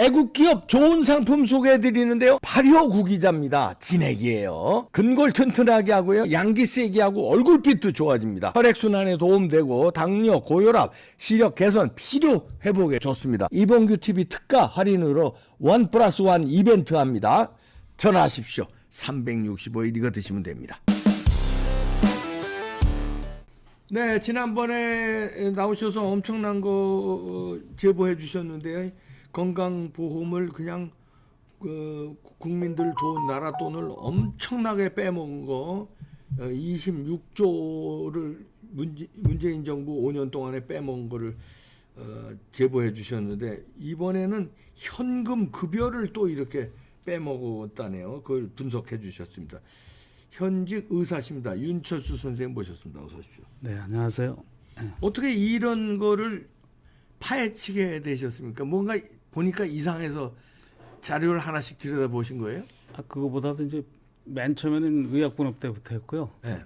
애국 기업 좋은 상품 소개해 드리는데요. 발효 구기자입니다. 진액이에요. 근골 튼튼하게 하고요. 양기 세게 하고 얼굴빛도 좋아집니다. 혈액 순환에 도움되고 당뇨, 고혈압, 시력 개선, 피로 회복에 좋습니다. 이봉규 TV 특가 할인으로 원 플러스 원 이벤트 합니다. 전화하십시오. 365일 이거 드시면 됩니다. 네, 지난번에 나오셔서 엄청난 거 어, 제보해 주셨는데요. 건강보험을 그냥 그 국민들 돈, 나라 돈을 엄청나게 빼먹은 거 어, 26조를 문재, 문재인 정부 5년 동안에 빼먹은 거를 어, 제보해 주셨는데 이번에는 현금 급여를 또 이렇게 빼먹었다네요. 그걸 분석해 주셨습니다. 현직 의사십니다. 윤철수 선생님 모셨습니다. 어서 오십시오. 네, 안녕하세요. 어떻게 이런 거를 파헤치게 되셨습니까? 뭔가 보니까 이상해서 자료를 하나씩 들여다 보신 거예요? 아, 그거보다도 이제 맨 처음에는 의약분업 때부터 했고요. 네.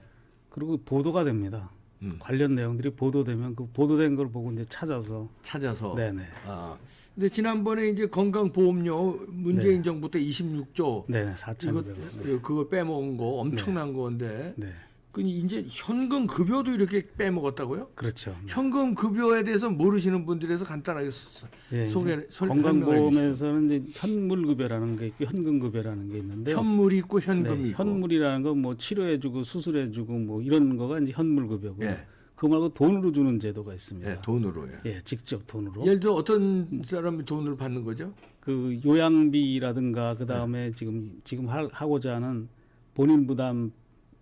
그리고 보도가 됩니다. 음. 관련 내용들이 보도되면 그 보도된 걸 보고 이제 찾아서 찾아서. 네네. 아. 근데 지난번에 이제 건강보험료 문재인 네. 정부 때 26조 네네 이거 4,200원. 네. 그거 빼먹은 거 엄청난 건데 네. 그 이제 현금 급여도 이렇게 빼먹었다고요? 그렇죠. 네. 현금 급여에 대해서 모르시는 분들에서 간단하게 소- 예, 소개 이제 설- 설명해 건강보험에서는 이제 현물 급여라는 게 있고 현금 급여라는 게 있는데요. 현물이 있고 현금이 네, 있고. 현물이라는 건 뭐 치료해주고 수술해주고 뭐 이런 거가 이제 현물 급여고. 예. 그 말고 돈으로 주는 제도가 있습니다. 예, 돈으로요. 예, 직접 돈으로. 예를 들어 어떤 사람이 돈을 받는 거죠? 그 요양비라든가 그 다음에 지금 지금 할- 하고자 하는 본인 부담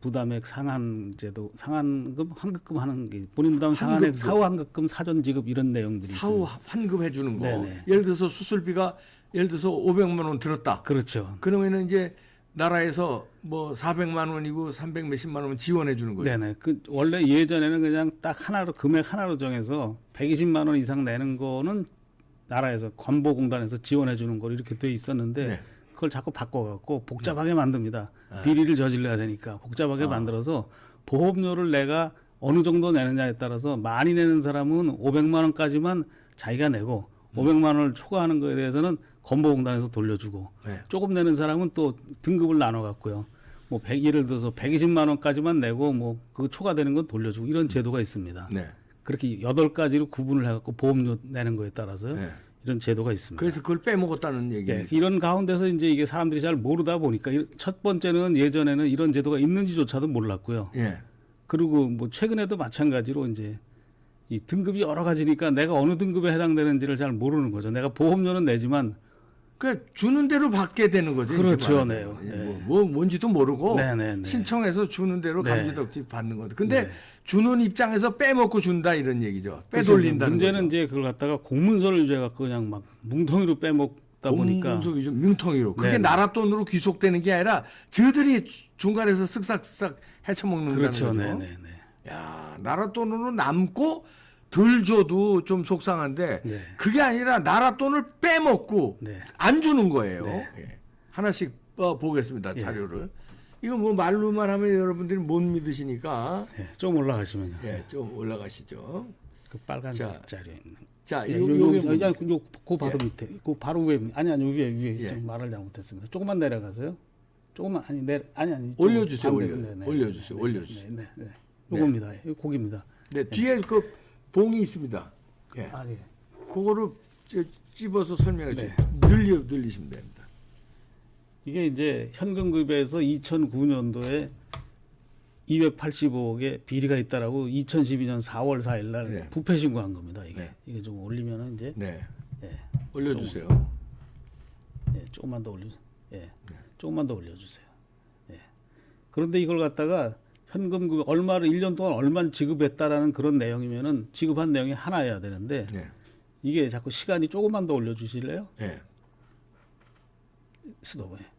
부담액 상한 제도 상한금 환급금 하는 게 본인 부담 상한액 환급금. 사후 환급금 사전 지급 이런 내용들이 사후 있습니다. 환급해 주는 거. 네네. 예를 들어서 수술비가 예를 들어서 500만 원 들었다. 그렇죠. 그러면은 이제 나라에서 뭐 400만 원이고 300 몇십만 원 지원해 주는 거예요. 네네. 그 원래 예전에는 그냥 딱 하나로 금액 하나로 정해서 120만 원 이상 내는 거는 나라에서 관보공단에서 지원해 주는 거 이렇게 돼 있었는데 네. 그걸 자꾸 바꿔갖고 복잡하게 만듭니다. 비리를 저질러야 되니까 복잡하게 만들어서 보험료를 내가 어느 정도 내느냐에 따라서 많이 내는 사람은 500만 원까지만 자기가 내고 500만 원을 초과하는 거에 대해서는 건보공단에서 돌려주고 네. 조금 내는 사람은 또 등급을 나눠 갖고요. 뭐 100, 예를 들어서 120만 원까지만 내고 뭐 그 초과되는 건 돌려주고 이런 제도가 있습니다. 네. 그렇게 여덟 가지로 구분을 해갖고 보험료 내는 거에 따라서 요. 네. 이런 제도가 있습니다. 그래서 그걸 빼먹었다는 예, 얘기예요. 이런 가운데서 이제 이게 사람들이 잘 모르다 보니까 이- 첫 번째는 예전에는 이런 제도가 있는지조차도 몰랐고요. 예. 그리고 뭐 최근에도 마찬가지로 이제 이 등급이 여러 가지니까 내가 어느 등급에 해당되는지를 잘 모르는 거죠. 내가 보험료는 내지만 그 주는 대로 받게 되는 거죠. 그렇죠, 말하면. 네. 예, 뭐, 뭐 뭔지도 모르고 네, 네, 네. 신청해서 주는 대로 네. 감지덕지 받는 건데. 근데 네. 주는 입장에서 빼먹고 준다 이런 얘기죠. 빼돌린다는 이제 문제는 거죠. 이제 그걸 갖다가 공문서를 줘갖고 그냥 막 뭉텅이로 빼먹다 보니까 공문서 좀 융통이로. 그게 네, 네. 나라 돈으로 귀속되는 게 아니라 저들이 주- 중간에서 쓱싹쓱싹 헤쳐먹는다는 그렇죠, 거죠. 네, 네, 네. 야, 나라 돈으로 남고 덜 줘도 좀 속상한데 네. 그게 아니라 나라 돈을 빼먹고 네. 안 주는 거예요. 네. 예. 하나씩 어, 보겠습니다. 자료를. 이거 뭐 말로만 하면 여러분들이 못 믿으시니까 예, 좀 올라가시면요. 예, 좀 올라가시죠. 그 빨간색 자, 자리에 있는. 자, 예, 요, 요, 요, 뭡니까? 요, 요, 그 바로 예. 밑에, 그 바로 위에, 아니 아니 위에 위에 예. 좀 말을 잘못했습니다. 조금만 내려가세요. 조금만 아니 내 아니 아니 좀 올려주세요, 올려- 올려주세요, 네, 올려주세요. 네, 네, 네. 요겁니다. 이 고기입니다. 네, 뒤에 그 봉이 있습니다. 예. 아 예. 그거를 저- 찝어서 설명해 네. 주세요. 늘려 늘리시면 됩니다. 이게 이제 현금급여에서 2009년도에 285억의 비리가 있다라고 2012년 4월 4일 날 네. 부패 신고한 겁니다. 이게 네. 이게 좀 올리면은 이제 네. 예, 올려주세요. 예, 조금만 더 올려, 예, 네. 조금만 더 올려주세요. 예. 그런데 이걸 갖다가 현금급 얼마를 1년 동안 얼마 지급했다라는 그런 내용이면은 지급한 내용이 하나여야 되는데 네. 이게 자꾸 시간이 조금만 더 올려주실래요? 네. 스톱. 예.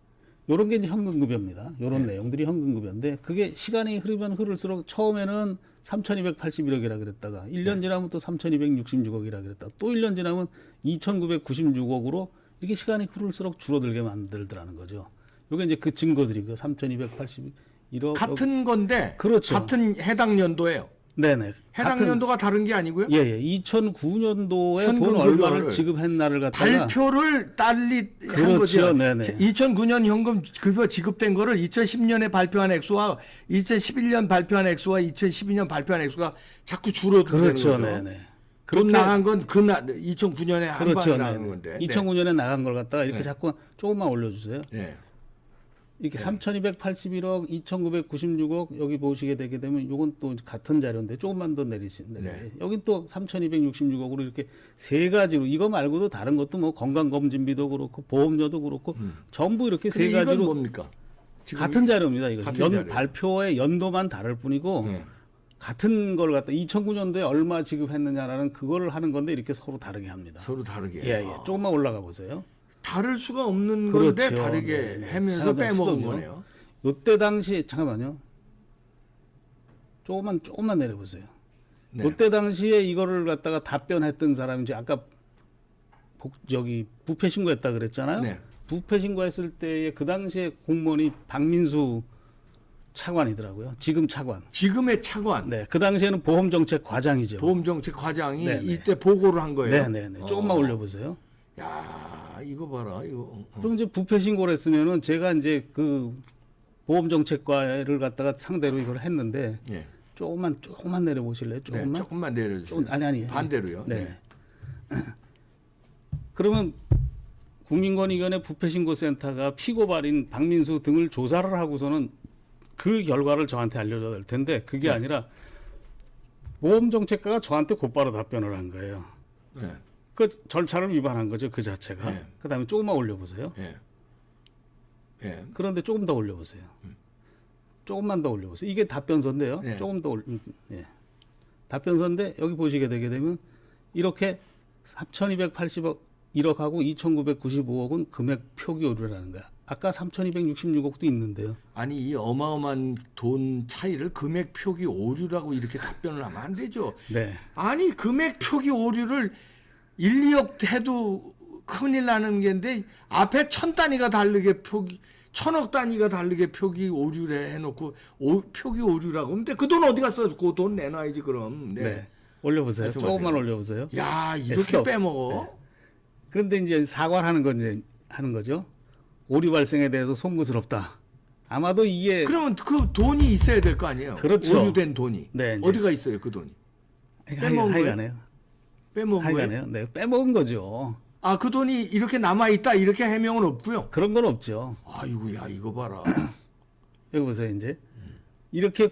요런 게 이제 현금급여입니다. 요런 네. 내용들이 현금급여인데 그게 시간이 흐르면 흐를수록 처음에는 3,281억이라 그랬다가 1년 지나면 또 3,266억이라 그랬다. 또 1년 지나면 2,996억으로 이렇게 시간이 흐를수록 줄어들게 만들더라는 거죠. 요게 이제 그 증거들이고 3,281억 같은 건데 그렇죠. 같은 해당 연도예요. 네네. 해당 같은- 연도가 다른 게 아니고요. 예, 예. 2009년도에 돈 현금 얼마를 급여를 지급했나를 갖다가 발표를 딸리 한 그렇죠. 거죠. 네네. 2009년 현금 급여 지급된 거를 2010년에 발표한 액수와 2011년 발표한 액수와 2012년 발표한 액수가 자꾸 줄어드는 그렇죠. 거죠. 네네. 돈 나간 건그 2009년에 한 방에 그렇죠. 나간. 건데. 2009년에 나간 걸 갖다가 이렇게 네. 자꾸 조금만 올려주세요. 네. 이렇게 3,281억, 2,996억 여기 보시게 되게 되면 요건 또 같은 자료인데 조금만 더 내리신 네. 여긴 또 3,266억으로 이렇게 세 가지로 이거 말고도 다른 것도 뭐 건강 검진비도 그렇고 보험료도 그렇고 전부 이렇게 세 이건 가지로 뭡니까? 같은 자료입니다. 이거 같은 연. 발표의 연도만 다를 뿐이고 네. 같은 걸 갖다 2009년도에 얼마 지급했느냐라는 그거를 하는 건데 이렇게 서로 다르게 합니다. 서로 다르게. 예, 예. 조금만 올라가 보세요. 다를 수가 없는 그렇죠. 건데 다르게 네, 네. 하면서 잠깐만, 빼먹은. 거네요. 요때 당시 잠깐만요. 조금만 조금만 내려보세요. 네. 요때 당시에 이거를 갖다가 답변했던 사람이 이제 아까 복, 저기 부패 신고했다 그랬잖아요. 네. 부패 신고했을 때에 그 당시에 공무원이 박민수 차관이더라고요. 지금 차관. 지금의 차관 네, 그 당시에는 보험정책 과장이죠. 보험정책 과장이 네, 네. 이때 보고를 한 거예요. 네, 네, 네. 조금만 어. 올려보세요. 야, 이거 봐라. 이거 어. 그럼 이제 부패 신고를 했으면은 제가 이제 그 보험 정책과를 갖다가 상대로 이걸 했는데 예. 조금만 조금만 내려 보실래요? 네, 조금만. 조금만 내려주세요. 조금 아니 아니. 반대로요. 네. 그러면 국민권익위원회 부패신고센터가 피고발인 박민수 등을 조사를 하고서는 그 결과를 저한테 알려줘야 될 텐데 그게 네. 아니라 보험정책과가 저한테 곧바로 답변을 한 거예요. 네. 그 절차를 위반한 거죠 그 자체가. 네. 그다음에 조금만 올려보세요. 예. 예. 그런데 조금 더 올려보세요. 조금만 더 올려보세요. 이게 답변서인데요. 네. 조금 더 올, 음, 예. 답변서인데 여기 보시게 되게 되면 이렇게 3,280억 1억하고 2,995억은 금액 표기 오류라는 거야. 아까 3,266억도 있는데요. 아니 이 어마어마한 돈 차이를 금액 표기 오류라고 이렇게 답변을 하면 안 되죠. 네. 아니 금액 표기 오류를 1, 2억 해도 큰일 나는 게인데 앞에 천 단위가 다르게 표기 천억 단위가 다르게 표기 오류를 해놓고 오, 표기 오류라고 근데 그 돈 어디 갔어? 그 돈 내놔야지 그럼. 네. 네. 올려보세요. 조금만 올려보세요. 야 네, 이렇게. 빼먹어? 그런데 이제 사과를 하는 건 이제 하는 거죠. 오류 발생에 대해서 송구스럽다. 아마도 이게 그러면 그 돈이 있어야 될 거 아니에요? 그렇죠. 오류된 돈이 네, 이제. 어디가 있어요 그 돈이? 빼먹은 거예요? 하여간에요. 빼먹은 거예요? 하여간에요. 네, 빼먹은 거죠. 아 그 돈이 이렇게 남아 있다 이렇게 해명은 없고요. 그런 건 없죠. 아이고 야 이거 봐라. 여기 보세요, 이제. 이렇게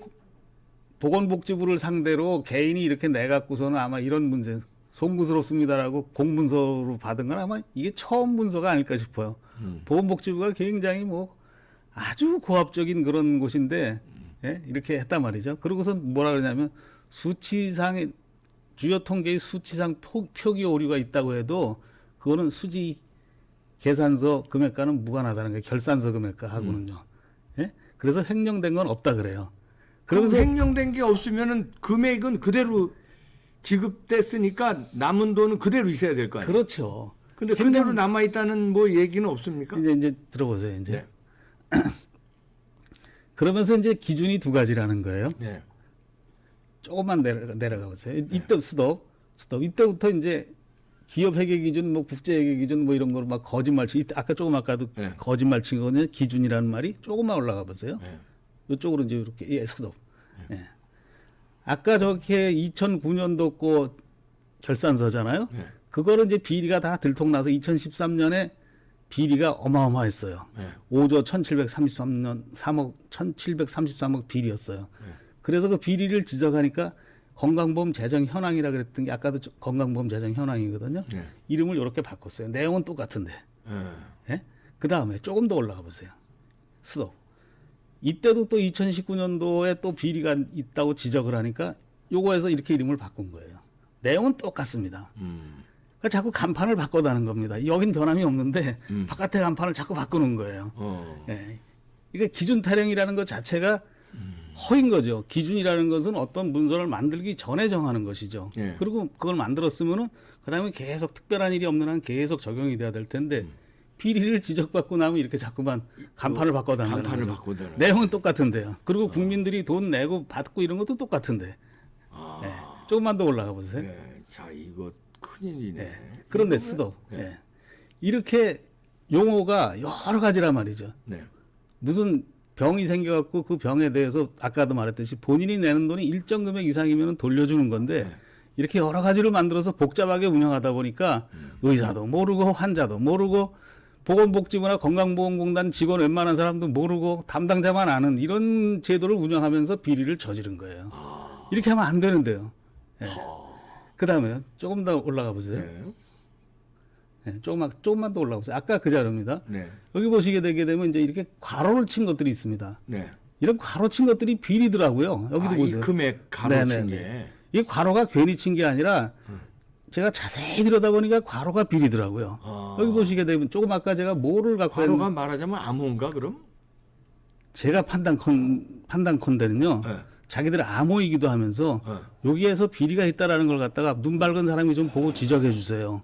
보건복지부를 상대로 개인이 이렇게 내갖고서는 아마 이런 문제, 송구스럽습니다라고 공문서로 받은 건 아마 이게 처음 문서가 아닐까 싶어요. 음. 보건복지부가 굉장히 뭐 아주 고압적인 그런 곳인데, 예? 이렇게 했단 말이죠. 그러고선 뭐라 그러냐면 수치상의, 주요 통계의 수치상 표, 표기 오류가 있다고 해도 그거는 수지 계산서 금액과는 무관하다는 거예요. 결산서 금액과하고는요. 예? 그래서 횡령된 건 없다 그래요. 그러면서 횡령된 게 없으면은 금액은 그대로 지급됐으니까 남은 돈은 그대로 있어야 될 거 아니에요. 그렇죠. 근데 횡령- 그대로 남아 있다는 뭐 얘기는 없습니까? 이제 이제 들어보세요. 이제 네. 그러면서 이제 기준이 두 가지라는 거예요. 네. 조금만 내려가, 내려가 보세요. 이때 스톱, 스톱. 이때부터 이제 기업 회계 기준, 뭐 국제 회계 기준, 뭐 이런 거로 막 거짓말 치. 이때 아까 조금 아까도 네. 거짓말 친 거거든요. 기준이라는 말이 조금만 올라가 보세요. 네. 이쪽으로 이제 이렇게 예, 스톱. 예. 아까 저렇게 2009년도 거 결산서잖아요. 네. 그거는 이제 비리가 다 들통나서 2013년에 비리가 어마어마했어요. 네. 5조 1733년 3억 1733억 비리였어요. 네. 그래서 그 비리를 지적하니까 건강보험 재정 현황이라 그랬던 게 아까도 저- 건강보험 재정 현황이거든요. 네. 이름을 이렇게 바꿨어요. 내용은 똑같은데. 네. 예? 그 다음에 조금 더 올라가 보세요. 스톱. 이때도 또 2019년도에 또 비리가 있다고 지적을 하니까 요거에서 이렇게 이름을 바꾼 거예요. 내용은 똑같습니다. 음. 그러니까 자꾸 간판을 바꿔다는 겁니다. 여긴 변함이 없는데 음. 바깥의 간판을 자꾸 바꾸는 거예요. 어. 예. 그러니까 기준 타령이라는 것 자체가 허인 거죠. 기준이라는 것은 어떤 문서를 만들기 전에 정하는 것이죠. 예. 그리고 그걸 만들었으면은 그다음에 계속 특별한 일이 없는 한 계속 적용이 돼야 될 텐데 비리를 지적받고 나면 이렇게 자꾸만 간판을 바꿔다는 간판을 거죠. 바꿔다는. 내용은 똑같은데요. 그리고 국민들이 돈 내고 받고 이런 것도 똑같은데. 조금만 더 올라가 보세요. 네. 자, 이거 큰일이네. 그런데 이거 스톱. 왜- 예. 이렇게 용어가 여러 가지란 말이죠. 네. 무슨 병이 생겨갖고 그 병에 대해서 아까도 말했듯이 본인이 내는 돈이 일정 금액 이상이면 돌려주는 건데 네. 이렇게 여러 가지를 만들어서 복잡하게 운영하다 보니까 음. 의사도 모르고 환자도 모르고 보건복지부나 건강보험공단 직원 웬만한 사람도 모르고 담당자만 아는 이런 제도를 운영하면서 비리를 저지른 거예요. 아. 이렇게 하면 안 되는데요. 그 다음에 조금 더 올라가 보세요. 네. 네, 조금만 조금만 더 올라가 보세요. 아까 그 자료입니다. 네. 여기 보시게 되게 되면 이제 이렇게 괄호를 친 것들이 있습니다. 네. 이런 괄호 친 것들이 비리더라고요. 여기도 아, 이 보세요. 금액 가로친 네네네. 게. 이 괄호가 괜히 친 게 아니라 제가 자세히 들여다보니까 괄호가 비리더라고요. 아. 여기 보시게 되면 조금 아까 제가 뭐를 갖고 과로가 했는- 말하자면 암호인가 그럼? 제가 판단 컨 판단 컨대는요. 네. 자기들 암호이기도 하면서 네. 여기에서 비리가 있다라는 걸 갖다가 눈 밝은 사람이 좀 보고 지적해 주세요.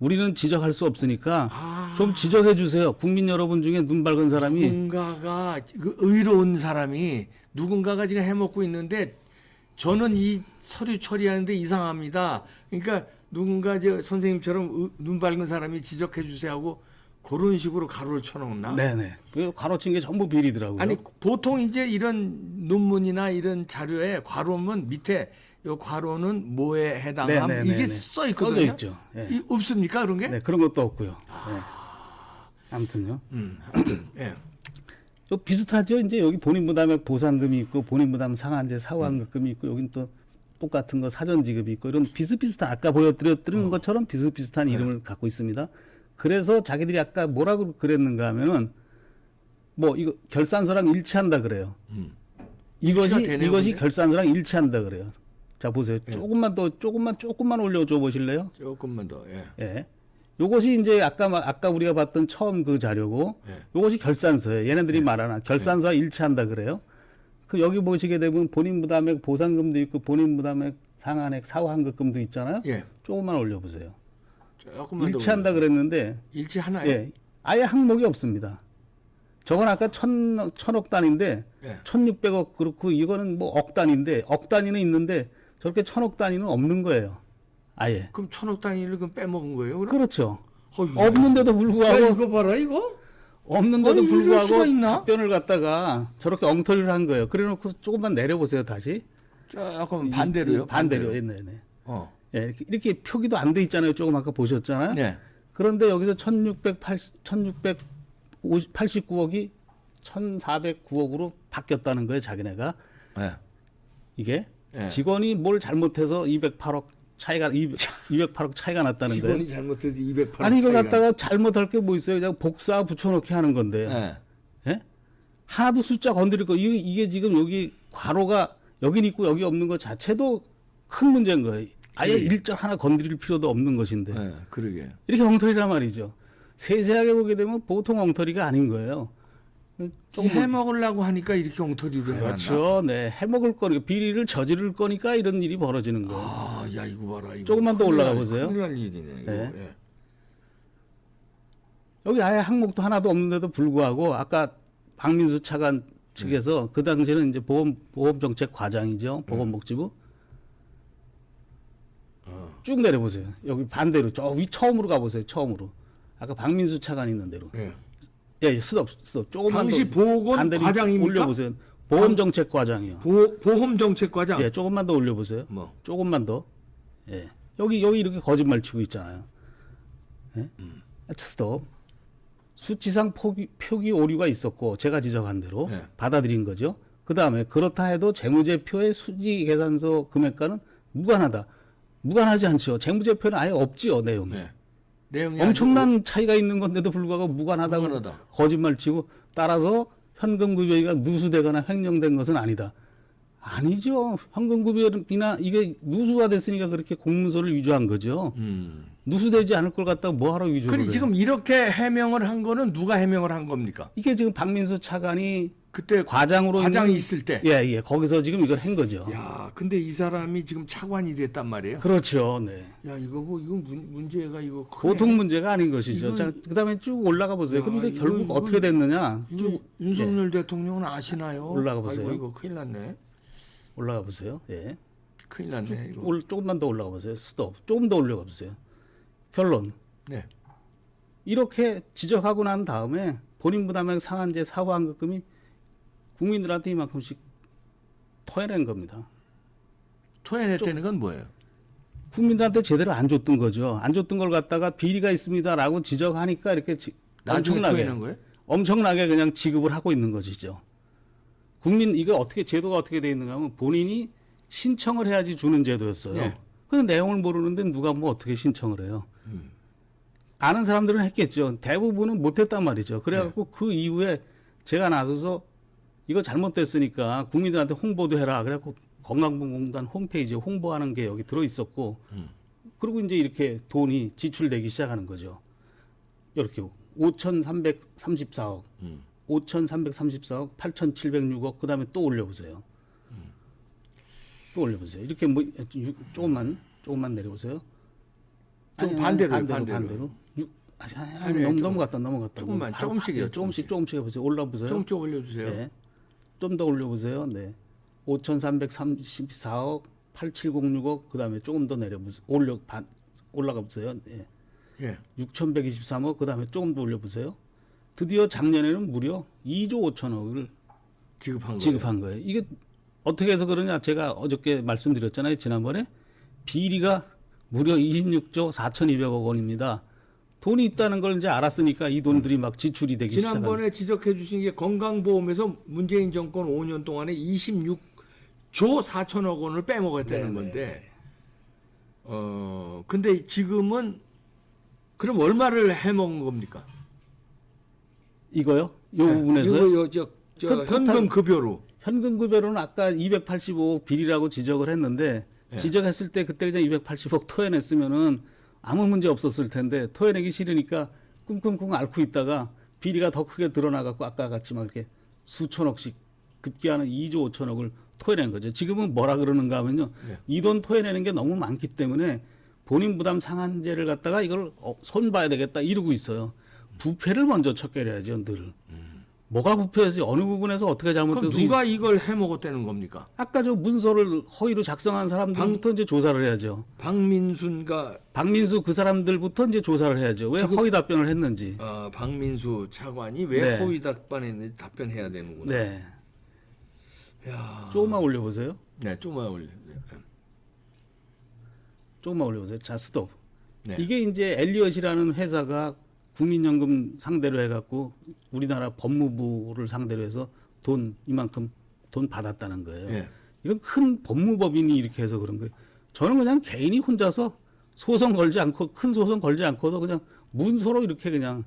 우리는 지적할 수 없으니까 아. 좀 지적해 주세요. 국민 여러분 중에 눈 밝은 사람이 누군가가 그 의로운 사람이 누군가가 지금 해먹고 있는데 저는 이 서류 처리하는데 이상합니다. 그러니까 누군가 저 선생님처럼 의- 눈 밝은 사람이 지적해 주세요 하고 그런 식으로 가로를 쳐놓나? 네네. 그 괄호친 게 전부 비리더라고요. 아니 보통 이제 이런 논문이나 이런 자료에 괄호면 밑에 요 괄호는 뭐에 해당함 네네네네. 이게 써 있거든요. 써져 있죠. 예. 이, 없습니까 그런 게? 네, 그런 것도 없고요. 네. 아무튼요. 음, 하여튼 예. 또 비슷하죠. 이제 여기 본인 부담액 보상금이 있고 본인 부담 상한제 사후환급금이 있고 여긴 또 똑같은 거 사전 지급이 있고 이런 비슷비슷한 아까 보여드렸던 어. 것처럼 비슷비슷한 네. 이름을 갖고 있습니다. 그래서 자기들이 아까 뭐라고 그랬는가 하면은 뭐 이거 결산서랑 일치한다 그래요. 음. 이것이 일치가 되네요, 이것이 근데? 결산서랑 일치한다 그래요. 자 보세요. 예. 조금만 더 조금만 조금만 올려줘 보실래요? 조금만 더 예. 예. 요것이 이제 아까 마- 아까 우리가 봤던 처음 그 자료고 예. 요것이 결산서예요. 얘네들이 말하나 결산서와 일치한다 그래요. 그 여기 보시게 되면 본인 부담액 보상금도 있고 본인 부담액 상한액 사후환급금도 있잖아요. 예. 조금만 올려 보세요. 조금만 더 일치한다 올려. 그랬는데 일치 하나요? 예, 아예 항목이 없습니다. 저건 아까 천 천억 단위인데 예. 천육백억 그렇고 이거는 뭐 억 단위인데 억 단위는 있는데 저렇게 천억 단위는 없는 거예요. 아예. 그럼 천억 단위를 그럼 빼먹은 거예요? 그럼? 그렇죠. 어이, 없는데도 야, 불구하고 이거 봐라 이거. 없는데도 아니, 이럴 불구하고 있나? 답변을 갖다가 저렇게 엉터리를 한 거예요. 그래놓고 조금만 내려보세요 다시. 조금 반대로요. 반대로. 네, 네, 네. 어. 예, 이렇게, 이렇게 표기도 안 돼 있잖아요. 조금 아까 보셨잖아요. 네. 그런데 여기서 1680, 1689억이 1409억으로 바뀌었다는 거예요. 자기네가 네. 이게 네. 직원이 뭘 잘못해서 208억 차이가 200, 208억 차이가 났다는 거예요. 직원이 잘못해서 208. 아니 이걸 갖다가 잘못할 게 뭐 있어요? 그냥 복사 붙여넣기 하는 건데. 네. 예? 하나도 숫자 건드릴 거 이게, 이게 지금 여기 괄호가 여긴 있고 여기 없는 것 자체도 큰 문제인 거예요. 아예 일절 하나 건드릴 필요도 없는 것인데 네. 그러게. 이렇게 엉터리란 말이죠. 세세하게 보게 되면 보통 엉터리가 아닌 거예요. 좀 해먹으려고 하니까 이렇게 엉터리로 해놨나? 그렇죠. 네, 해 먹을 거니까 비리를 저지를 거니까 이런 일이 벌어지는 거예요. 아, 야 이거 봐라. 이거 조금만 더 큰일 올라가 날- 보세요. 큰일 날 일이네. 이거. 네. 예. 여기 아예 항목도 하나도 없는데도 불구하고 아까 박민수 차관 측에서 그 당시에는 이제 보험 보험 정책 과장이죠 보건복지부 쭉 내려보세요 여기 반대로 저 위 처음으로 가보세요 처음으로 아까 박민수 차관 있는 대로 예. 예 스톱 스톱 조금만 당시 더 보건 과장입니까? 올려보세요 보험 정책 과장이요 보 보험 정책 과장. 예 조금만 더 올려보세요 뭐. 조금만 더 예. 여기 여기 이렇게 거짓말 치고 있잖아요 예? 아, 스톱 수치상 표기, 표기 오류가 있었고 제가 지적한 대로 네. 받아들인 거죠. 그 다음에 그렇다 해도 재무제표의 수지 계산서 금액과는 무관하다. 무관하지 않죠. 재무제표는 아예 없지요 내용이. 네. 내용이 엄청난 차이가 있는 건데도 불구하고 무관하다고 무관하다. 거짓말 치고 따라서 현금 급여가 누수되거나 횡령된 것은 아니다. 아니죠. 현금 급여나 이게 누수가 됐으니까 그렇게 공문서를 위조한 거죠. 음. 누수되지 않을 걸 갖다가 뭐하러 위조를 그럼? 지금 이렇게 해명을 한 거는 누가 해명을 한 겁니까? 이게 지금 박민수 차관이 그때 과장으로 과장이 있을 때. 예, 예. 거기서 지금 이걸 한 거죠. 야, 근데 이 사람이 지금 차관이 됐단 말이에요. 그렇죠. 네. 야, 이거 뭐 이거 문, 문제가 이거 크네. 보통 문제가 아닌 것이죠. 이건- 자, 그다음에 쭉 올라가 보세요. 야, 근데 이건- 결국 이건- 어떻게 됐느냐? 이거 쭉 윤석열 대통령은 아시나요? 올라가 보세요. 아이고, 이거 큰일 났네. 올라가 보세요. 예. 큰일 났네 이거. 올, 조금만 더 올라가 보세요. 스톱. 조금 더 올려가 보세요. 결론. 네. 이렇게 지적하고 난 다음에 본인 부담액 상한제 사후 환급금이 국민들한테 이만큼씩 토해낸 겁니다. 토해냈다는 건 뭐예요? 국민들한테 제대로 안 줬던 거죠. 안 줬던 걸 갖다가 비리가 있습니다라고 지적하니까 이렇게 지, 엄청나게? 엄청나게 그냥 지급을 하고 있는 것이죠. 국민 이거 어떻게 제도가 어떻게 돼 있는가 하면 본인이 신청을 해야지 주는 제도였어요. 네. 내용을 모르는데 누가 뭐 어떻게 신청을 해요? 음. 아는 사람들은 했겠죠. 대부분은 못했단 말이죠. 그래갖고 네. 그 이후에 제가 나서서 이거 잘못됐으니까 국민들한테 홍보도 해라. 그래갖고 건강보험공단 홈페이지에 홍보하는 게 여기 들어 있었고, 음. 그리고 이제 이렇게 돈이 지출되기 시작하는 거죠. 이렇게 5,334억, 음. 5,334억, 8,706억, 그 다음에 또 올려보세요. 또 올려보세요. 이렇게 뭐 유- 조금만 조금만 내려보세요. 좀 반대로요, 반대로 반대로. 반대로. 유- 아니, 아니, 아니, 너무 넘어갔다 넘어갔다. 조금만, 조금씩이요, 네, 조금씩 조금씩 해보세요. 올라보세요. 좀좀 올려주세요. 네. 좀 더 올려보세요. 네. 5,334억, 8706억, 그 다음에 조금 더 내려보세요. 올려 반 올라가 보세요. 네. 예. 6,123억, 그 다음에 조금 더 올려보세요. 드디어 작년에는 무려 2조 5천억을 지급한 거예요. 지급한 거예요. 이게 어떻게 해서 그러냐? 제가 어저께 말씀드렸잖아요. 지난번에 비리가 무려 26조 4,200억 원입니다. 돈이 있다는 걸 이제 알았으니까 이 돈들이 막 지출이 되기 시작한 지난번에 지적해 주신 게 건강보험에서 문재인 정권 5년 동안에 26조 4천억 원을 빼먹었다는 건데 어 근데 지금은 그럼 얼마를 해먹은 겁니까? 이거요? 요 부분에서 이거 저, 저 그 현금 급여로 현금 급여로는 아까 285억 비리라고 지적을 했는데 예. 지적했을 때 그때 그냥 280억 토해냈으면은 아무 문제 없었을 텐데 토해내기 싫으니까 꿍꿍꿍 앓고 있다가 비리가 더 크게 드러나갖고 아까 같이 막 이렇게 수천억씩 급기야는 2조 5천억을 토해낸 거죠. 지금은 뭐라 그러는가 하면요. 예. 이돈 토해내는 게 너무 많기 때문에 본인 부담 상한제를 갖다가 이걸 어, 손 봐야 되겠다 이러고 있어요. 부패를 먼저 척결해야죠, 늘. 뭐가 부패해서 어느 부분에서 어떻게 그럼 잘못돼서 이- 누가 이걸 해먹었다는 겁니까? 아까 저 문서를 허위로 작성한 사람들부터 이제 조사를 해야죠. 박민순과 박민수 그 사람들부터 이제 조사를 해야죠. 왜 허위 답변을 했는지. 어, 박민수 차관이 왜 네. 허위 답변했는지 답변해야 되는구나. 네. 야, 조금만 올려보세요. 네, 좀만 올려. 네. 조금만 올려보세요. 자, 스톱. 네. 이게 이제 엘리엇이라는 회사가 국민연금 상대로 해갖고 우리나라 법무부를 상대로 해서 돈 이만큼 돈 받았다는 거예요. 예. 이건 큰 법무법인이 이렇게 해서 그런 거예요. 저는 그냥 개인이 혼자서 소송 걸지 않고 큰 소송 걸지 않고도 그냥 문서로 이렇게 그냥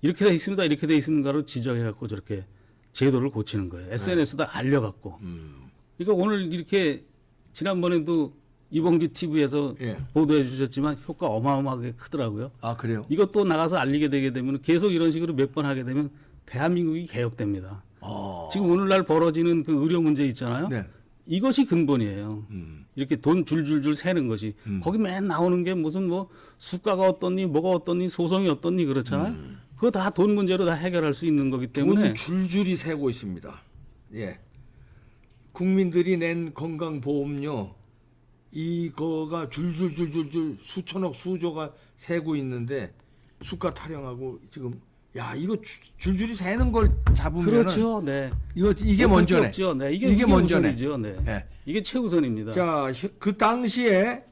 이렇게 돼 있습니다. 이렇게 돼 있습니다로 지적해 갖고 저렇게 제도를 고치는 거예요. SNS에다 알려 갖고. 음. 그러니까 오늘 이렇게 지난번에도 이봉규 TV에서 예. 보도해 주셨지만 효과 어마어마하게 크더라고요. 아 그래요? 이것도 나가서 알리게 되게 되면 계속 이런 식으로 몇 번 하게 되면 대한민국이 개혁됩니다. 어. 지금 오늘날 벌어지는 그 의료 문제 있잖아요. 네. 이것이 근본이에요. 음. 이렇게 돈 줄줄줄 세는 것이 거기 맨 나오는 게 무슨 뭐 수가가 어떻니 뭐가 어떻니 소송이 어떻니 그렇잖아요. 그거 다 돈 문제로 다 해결할 수 있는 거기 때문에 돈 줄줄이 새고 있습니다. 예. 국민들이 낸 건강보험료 이거가 줄줄줄줄줄 수천억 수조가 새고 있는데 수가 타령하고 지금 야 이거 주- 줄줄이 새는 걸 잡으면 그렇죠. 네. 이거 이게 게 먼저네. 없죠. 네. 이게, 이게 이게 먼저네. 우선이죠. 네. 예. 이게 최우선입니다. 자, 혀- 그 당시에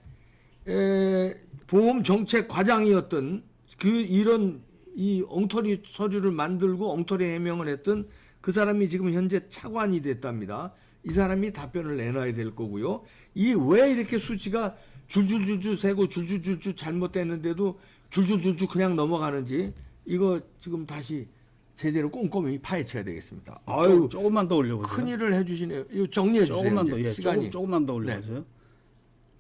에, 보험 정책 과장이었던 그 이런 이 엉터리 서류를 만들고 엉터리 해명을 했던 그 사람이 지금 현재 차관이 됐답니다. 이 사람이 답변을 내놔야 될 거고요. 이 왜 이렇게 수치가 줄줄줄줄 세고 줄줄줄줄 잘못됐는데도 줄줄줄줄 그냥 넘어가는지 이거 지금 다시 제대로 꼼꼼히 파헤쳐야 되겠습니다. 아유 조, 조금만 더 올려보세요. 큰 일을 해주시네요. 이거 정리해 주세요. 조금만 더, 예, 시간이. 네. 조금, 조금 만 더 올려보세요.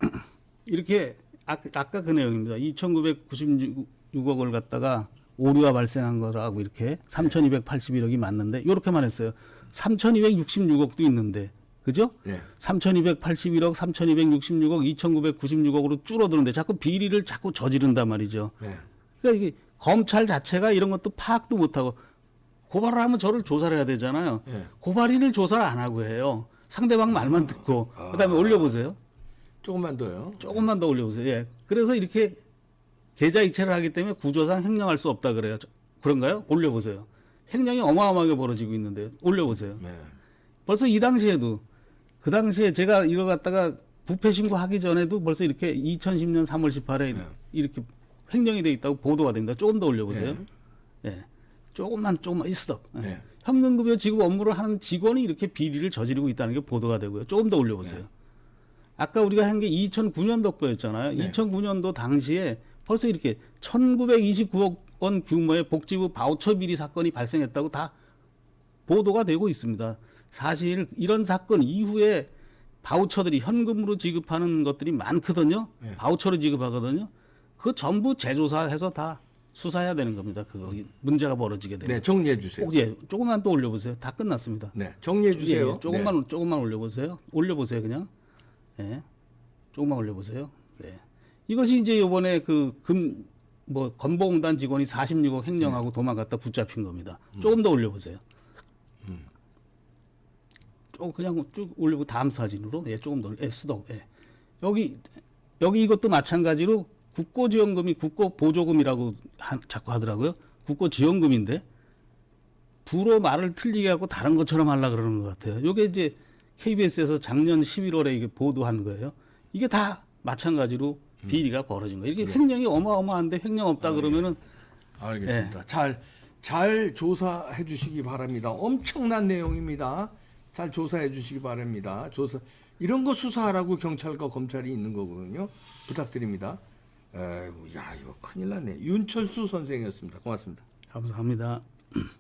이렇게 아, 아까 그 내용입니다. 2,996억 을 갖다가 오류가 발생한 거라고 이렇게 3,281억이 맞는데 이렇게만 했어요. 3,266억도 있는데 그죠? 네. 3,281억, 3,266억, 2,996억으로 줄어드는데 자꾸 비리를 자꾸 저지른단 말이죠. 네. 그러니까 이게 검찰 자체가 이런 것도 파악도 못하고 고발을 하면 저를 조사를 해야 되잖아요. 예. 고발인을 조사를 안 하고 해요. 상대방 말만 듣고 그다음에 올려보세요. 조금만 더요. 조금만 더 올려보세요. 예. 그래서 이렇게 계좌 이체를 하기 때문에 구조상 횡령할 수 없다 그래요. 저- 그런가요? 올려보세요. 횡령이 어마어마하게 벌어지고 있는데 올려보세요. 네. 벌써 이 당시에도 그 당시에 제가 이거 갖다가 부패 신고하기 전에도 벌써 이렇게 2010년 3월 18일 네. 이렇게 횡령이 돼 있다고 보도가 됩니다. 조금 더 올려보세요. 예. 조금만 조금만 있어. 예. 네. 현금급여 지급 업무를 하는 직원이 이렇게 비리를 저지르고 있다는 게 보도가 되고요. 조금 더 올려보세요. 네. 아까 우리가 한 게 2009년도 거였잖아요. 네. 2009년도 당시에 벌써 이렇게 1929억 원 규모의 복지부 바우처 비리 사건이 발생했다고 다 보도가 되고 있습니다. 사실 이런 사건 이후에 바우처들이 현금으로 지급하는 것들이 많거든요. 네. 바우처로 지급하거든요. 그 전부 재조사해서 다 수사해야 되는 겁니다. 그거 문제가 벌어지게 되면. 네, 정리해 주세요. 꼭 예, 조금만 또 올려 보세요. 다 끝났습니다. 네, 정리해 주세요. 예, 예, 조금만 조금만 올려 보세요. 올려 보세요 그냥. 예, 조금만 올려 보세요. 예. 이것이 이제 이번에 그 금 뭐 건보공단 직원이 46억 횡령하고 도망갔다 붙잡힌 겁니다. 조금 더 올려보세요. 조금 그냥 쭉 올리고 다음 사진으로 예, 조금 더 예, 스톱. 예. 여기 여기 이것도 마찬가지로 국고지원금이 국고보조금이라고 하, 자꾸 하더라고요. 국고지원금인데 부로 말을 틀리게 하고 다른 것처럼 하려 그러는 것 같아요. 이게 이제 KBS에서 작년 11월에 이게 보도한 거예요. 이게 다 마찬가지로 비리가 벌어진 거예요. 이게 횡령이 어마어마한데 횡령 없다 그러면은 알겠습니다. 예. 잘, 잘 조사해 주시기 바랍니다. 엄청난 내용입니다. 잘 조사해 주시기 바랍니다. 조사, 이런 거 수사하라고 경찰과 검찰이 있는 거거든요. 부탁드립니다. 에이구, 야, 이거 큰일 났네. 윤철수 선생이었습니다. 고맙습니다. 감사합니다.